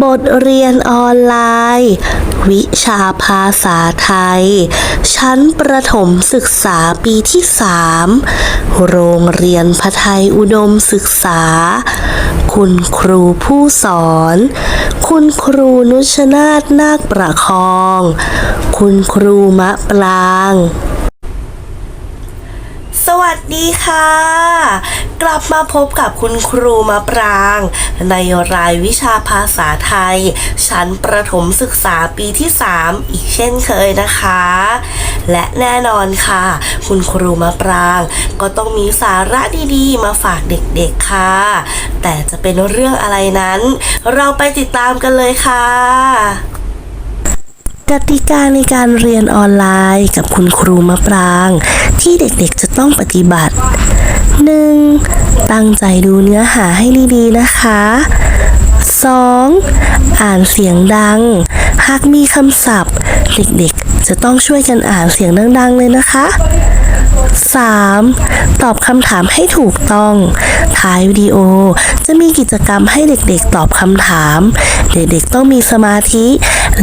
บทเรียนออนไลน์ วิชาภาษาไทย ชั้นประถมศึกษาปีที่ 3 โรงเรียนพไทยอุดมศึกษา คุณครูผู้สอน คุณครูนุชนาธนาคประคอง คุณครูมะปราง สวัสดีค่ะ กลับมาพบกับคุณครูมะปราง ในรายวิชาภาษาไทย ชั้นประถมศึกษาปีที่ 3 อีกเช่นเคยนะคะ และแน่นอนค่ะ คุณครูมะปราง ก็ต้องมีสาระดีๆ มาฝากเด็กๆค่ะ แต่จะเป็นเรื่องอะไรนั้น เราไปติดตามกันเลยค่ะ กติกาในการเรียนออนไลน์กับคุณครูมะปราง ที่เด็กๆจะต้องปฏิบัติ 1. ตั้งใจดูเนื้อหาให้ดีๆนะคะ 2. อ่านเสียงดัง หากมีคำศัพท์ เด็กๆจะต้องช่วยกันอ่านเสียงดังๆเลยนะคะ 3. ตอบคำถามให้ถูกต้อง ท้ายวิดีโอจะมีกิจกรรมให้เด็กๆตอบคำถาม เด็กๆต้องมีสมาธิ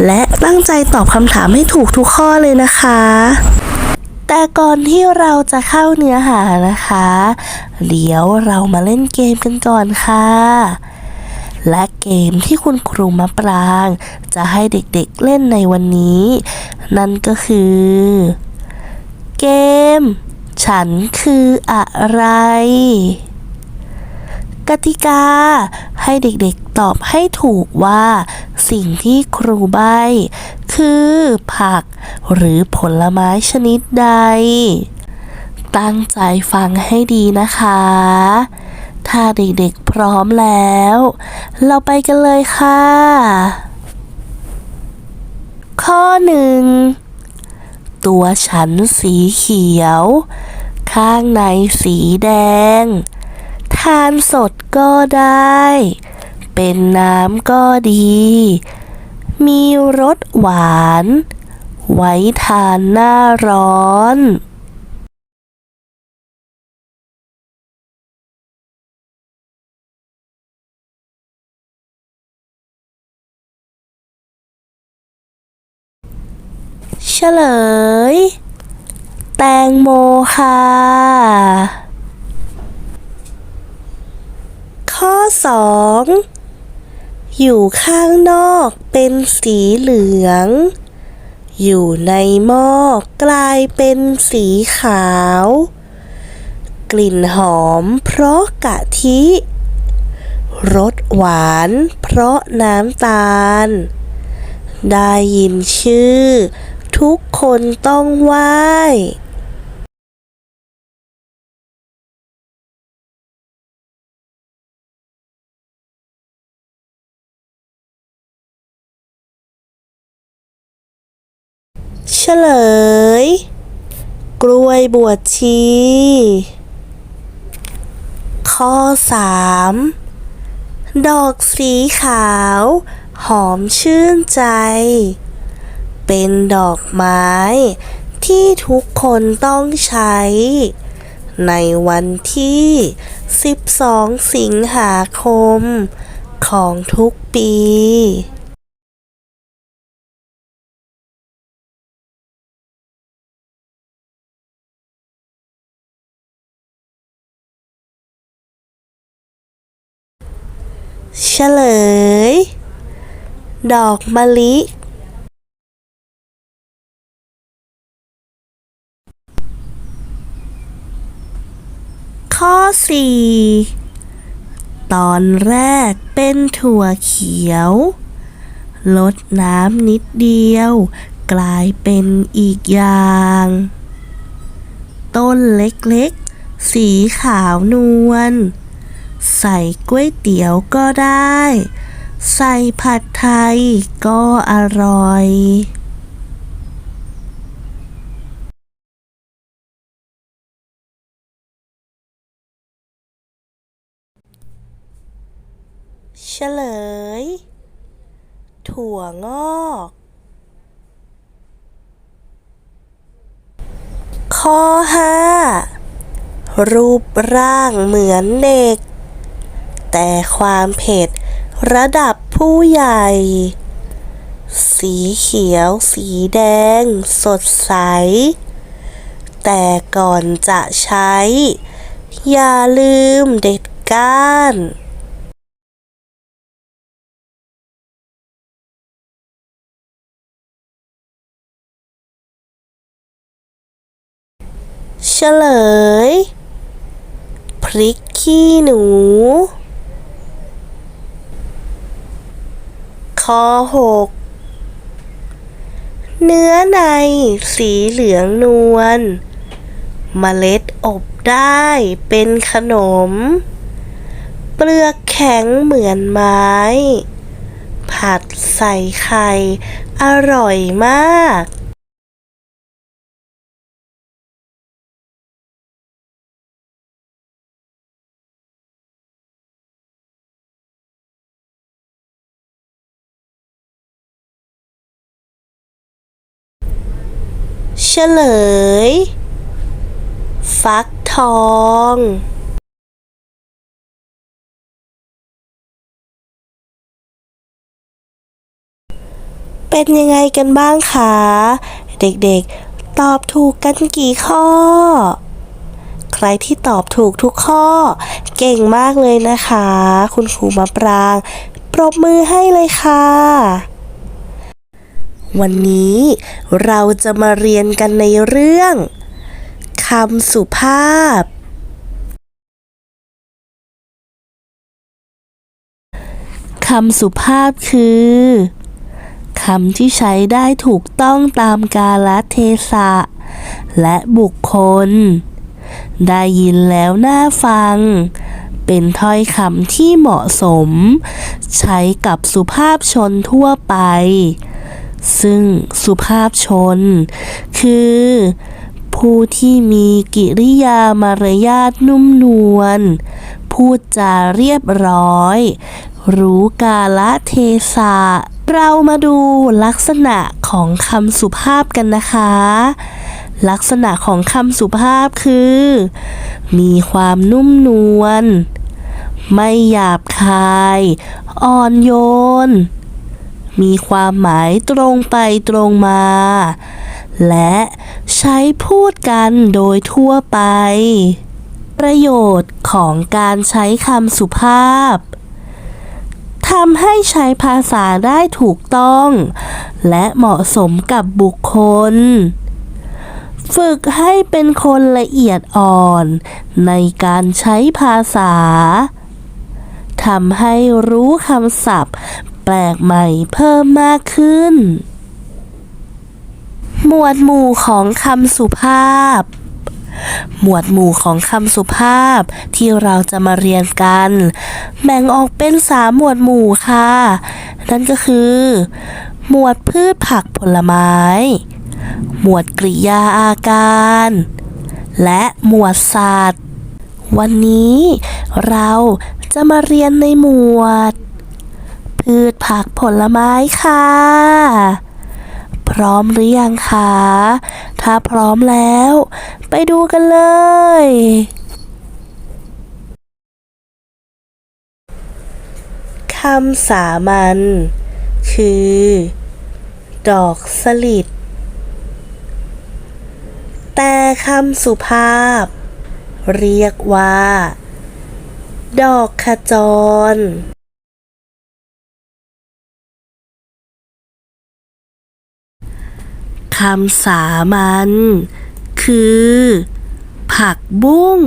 และตั้งใจตอบคำถามให้ถูกทุกข้อเลยนะคะ แต่ก่อนที่เราจะเข้าเนื้อหานะคะ เดี๋ยวเรามาเล่นเกมกันก่อนค่ะ และเกมที่คุณครูมะปราง จะให้เด็กๆเล่นในวันนี้ นั่นก็คือ เกม ฉันคืออะไร กติกา ให้เด็กๆตอบให้ถูกว่า สิ่งที่ครูใบ คือผักหรือผลไม้ชนิดใด ตั้งใจฟังให้ดีนะคะ ถ้าเด็กๆพร้อมแล้ว เราไปกันเลยค่ะ ข้อหนึ่ง ตัวฉันสีเขียว ข้างในสีแดง ทานสดก็ได้ เป็นน้ำก็ดี มีรสหวาน ไว้ทานหน้าร้อน ฉลย แตงโมค่ะ ข้อสองอยู่ข้างนอกเป็นสีเหลือง อยู่ในหม้อกลายเป็นสีขาว กลิ่นหอมเพราะกะทิรสหวานเพราะน้ำตาล ได้ยินชื่อ ทุกคนต้องไหว้เฉลย กล้วยบวชชี ข้อ 3 ดอกสีขาว หอมชื่นใจ เป็นดอกไม้ ที่ทุกคนต้องใช้ ในวันที่ 12 สิงหาคม ของทุกปีเฉลย ดอกมะลิ ข้อ 4 ตอนแรกเป็นถั่วเขียว ลดน้ำนิดเดียว กลายเป็นอีกอย่าง ต้นเล็กๆ สีขาวนวล ใส่ก๋วยเตี๋ยวก็ได้ ใส่ผัดไทยก็อร่อย เฉลย ถั่วงอก ข้อ 5 รูปร่างเหมือนเด็ก แต่ความเผ็ดระดับผผู้ใหญ่ สีเขียว สีแดง สดใส แต่ก่อนจะใช้ อย่าลืมเด็ดก้าน ฉลย พริกขี้หนูข้อหก เนื้อในสีเหลืองนวลเมล็ดอบได้เป็นขนม เปลือกแข็งเหมือนไม้ ผัดใส่ไข่ อร่อยมาก เฉลย ฟักทองเป็นยังไงกันบ้างคะ เด็กๆ ตอบถูกกันกี่ข้อ ใครที่ตอบถูกทุกข้อ เก่งมากเลยนะคะ คุณครูมะปราง ปรบมือให้เลยค่ะ วันนี้เราจะมาเรียนกันในเรื่องคำสุภาพ คำสุภาพคือคำที่ใช้ได้ถูกต้องตามกาลเทศะ และบุคคล ได้ยินแล้วน่าฟัง เป็นถ้อยคำที่เหมาะสม ใช้กับสุภาพชนทั่วไป ซึ่งสุภาพชน คือ ผู้ที่มีกิริยามารยาทนุ่มนวลพูดจาเรียบร้อย รู้กาลเทศะเรามาดูลักษณะของคำสุภาพกันนะคะ ลักษณะของคำสุภาพคือ มีความนุ่มนวล ไม่หยาบคาย อ่อนโยน มีความหมายตรงไปตรงมา และใช้พูดกันโดยทั่วไป ประโยชน์ของการใช้คำสุภาพทำให้ใช้ภาษาได้ถูกต้อง และเหมาะสมกับบุคคล ฝึกให้เป็นคนละเอียดอ่อน ในการใช้ภาษาทำให้รู้คำศัพท์ ลกใหม่เพิ่มมากขึ้น หมวดหมู่ของคำสุภาพ หมวดหมู่ของคำสุภาพที่เราจะมาเรียนกัน แบ่งออกเป็นสามหมวดหมู่ค่ะ นั่นก็คือ หมวดพืชผักผลไม้ หมวดกริยาอาการ และหมวดสัตว์วันนี้เราจะมาเรียนในหมวด พืชผักผลไม้ค่ะ พร้อมหรือยังคะ ถ้าพร้อมแล้ว ไปดูกันเลย คำสามัญคือ ดอกสลิด แต่คำสุภาพ เรียกว่า ดอกขจร คำสามัญคือ ผักบุ้ง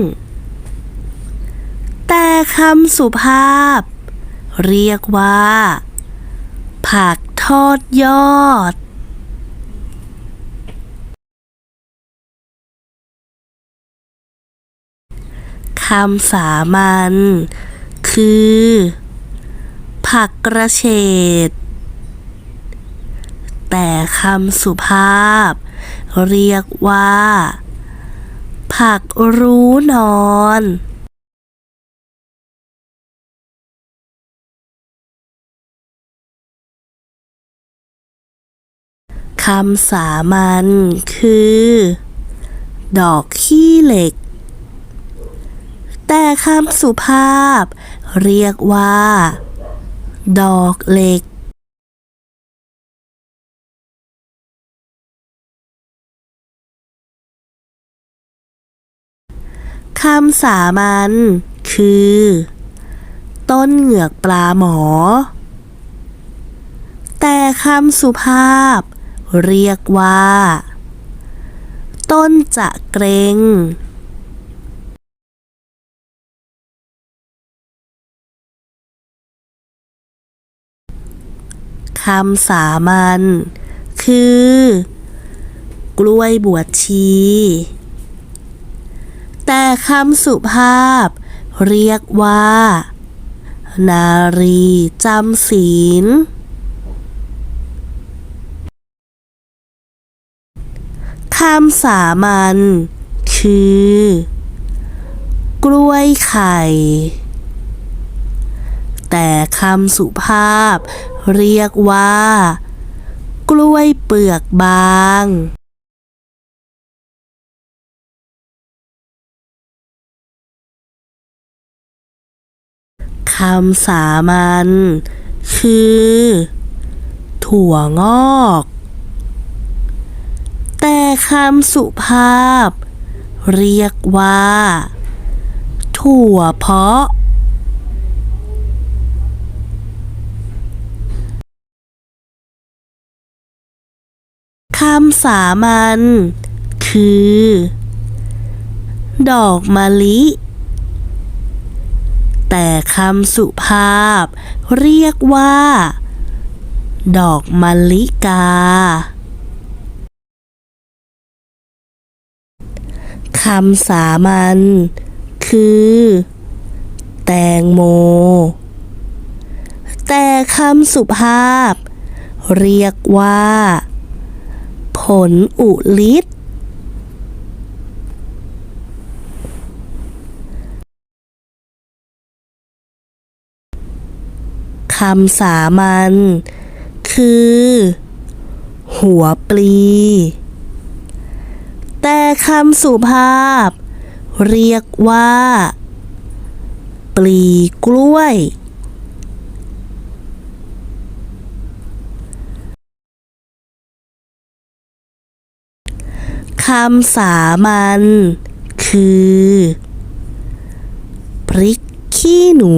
แต่คำสุภาพ เรียกว่า ผักทอดยอดคำสามัญคือ ผักกระเฉด แต่คำสุภาพ เรียกว่า ผักรู้นอนคำสามัญคือ ดอกขี้เหล็ก แต่คำสุภาพ เรียกว่า ดอกเหล็ก คำสามัญคือ ต้นเหงือกปลาหมอ แต่คำสุภาพ เรียกว่า ต้นจะเกรงคำสามัญคือ กล้วยบวชชี แต่คำสุภาพ เรียกว่า นารีจำศีล คำสามัญคือ กล้วยไข่ แต่คำสุภาพ เรียกว่า กล้วยเปลือกบาง คำสามัญคือ ถั่วงอก แต่คำสุภาพ เรียกว่า ถั่วเพาะคำสามัญคือ ดอกมะลิ แต่คำสุภาพ เรียกว่า ดอกมะลิกาคำสามัญคือ แตงโม แต่คำสุภาพ เรียกว่า ผลอุลิตำสามัญคือ หัวปลี แต่คำสุภาพ เรียกว่า ปลีกล้วยคำสามัญคือ พริกขี้หนู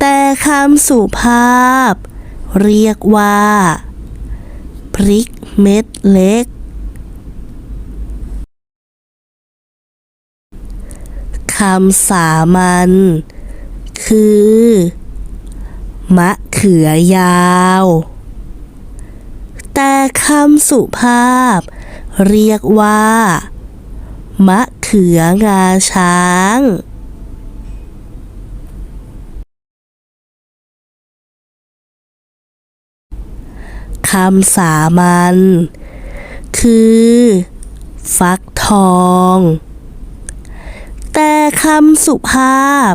แต่คำสุภาพ เรียกว่า พริกเม็ดเล็กคำสามัญคือ มะเขือยาว แต่คำสุภาพ เรียกว่า มะเขืองาช้าง คำสามัญคือ ฟักทอง แต่คำสุภาพ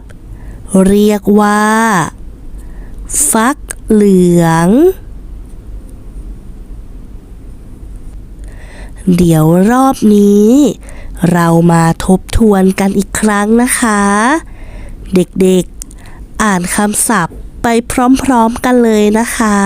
เรียกว่า ฟักเหลือง เดี๋ยวรอบนี้ เรามาทบทวนกันอีกครั้งนะคะ เด็กๆ อ่านคำศัพท์ไปพร้อมๆกันเลยนะคะ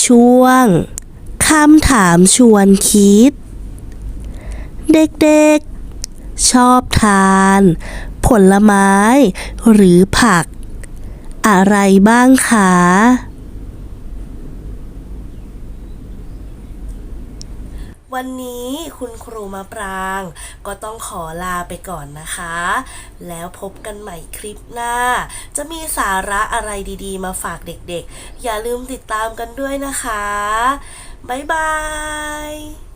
ช่วงคำถามชวนคิด เด็กๆ ชอบทาน ผลไม้หรือผัก อะไรบ้างคะ วันนี้คุณครูมาปราง ก็ต้องขอลาไปก่อนนะคะ แล้วพบกันใหม่คลิปหน้า จะมีสาระอะไรดีๆ มาฝากเด็กๆ อย่าลืมติดตามกันด้วยนะคะ บ๊ายบาย